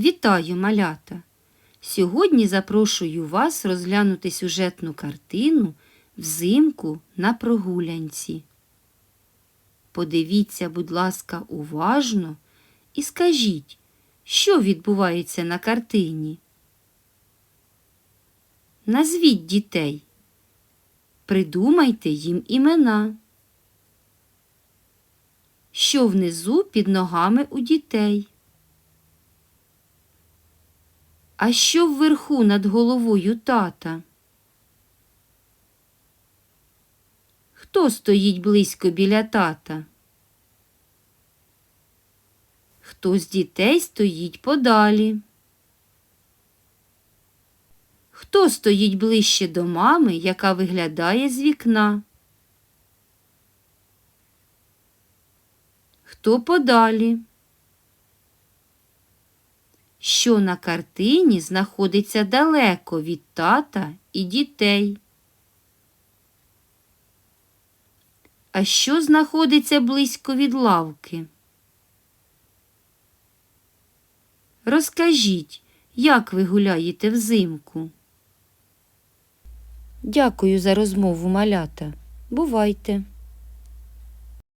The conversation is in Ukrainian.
Вітаю, малята! Сьогодні запрошую вас розглянути сюжетну картину Взимку на прогулянці. Подивіться, будь ласка, уважно і скажіть, що відбувається на картині. Назвіть дітей. Придумайте їм імена. Що внизу під ногами у дітей? А що вверху над головою тата? Хто стоїть близько біля тата? Хто з дітей стоїть подалі? Хто стоїть ближче до мами, яка виглядає з вікна? Хто подалі? Що на картині знаходиться далеко від тата і дітей? А що знаходиться близько від лавки? Розкажіть, як ви гуляєте взимку? Дякую за розмову, малята. Бувайте.